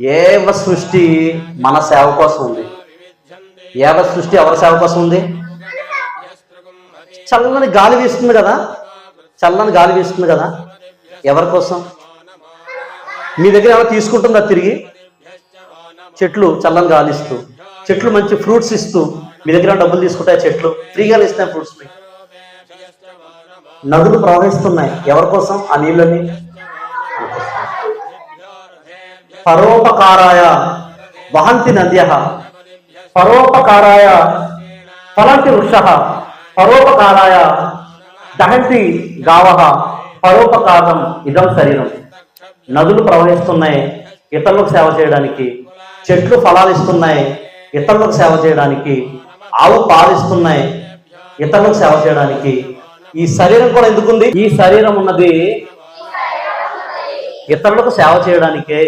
ఏవ సృష్టి మన సేవ కోసం ఉంది. ఏవ సృష్టి ఎవరి సేవ కోసం ఉంది? చల్లని గాలి వీస్తుంది కదా. చల్లని గాలి వీస్తుంది కదా. ఎవరి కోసం? మీ దగ్గర ఏమైనా తీసుకుంటుందా తిరిగి? చెట్లు చల్లని గాలి ఇస్తూ చెట్లు మంచి ఫ్రూట్స్ ఇస్తూ మీ దగ్గర డబ్బులు తీసుకుంటాయి చెట్లు? ఫ్రీగానే ఇస్తాయి ఫ్రూట్స్ మీకు. నదులు ప్రవహిస్తున్నాయి. ఎవరి కోసం? ఆ నీళ్ళని. పరోపకారాయ వహంతి నద్య. పరోపకారాయ ఫలంతి వృక్ష. పరోపకారాయ దహంతి గావ. పరోపకారం ఇదం శరీరం. నదులు ప్రవహిస్తున్నాయి ఇతరులకు సేవ చేయడానికి. చెట్లు ఫలాలు ఇస్తున్నాయి ఇతరులకు సేవ చేయడానికి. ఆవు పాలిస్తున్నాయి ఇతరులకు సేవ చేయడానికి. ఈ శరీరం కూడా ఎందుకుంది? ఈ శరీరం ఉన్నది ఇతరులకు సేవ చేయడానికే.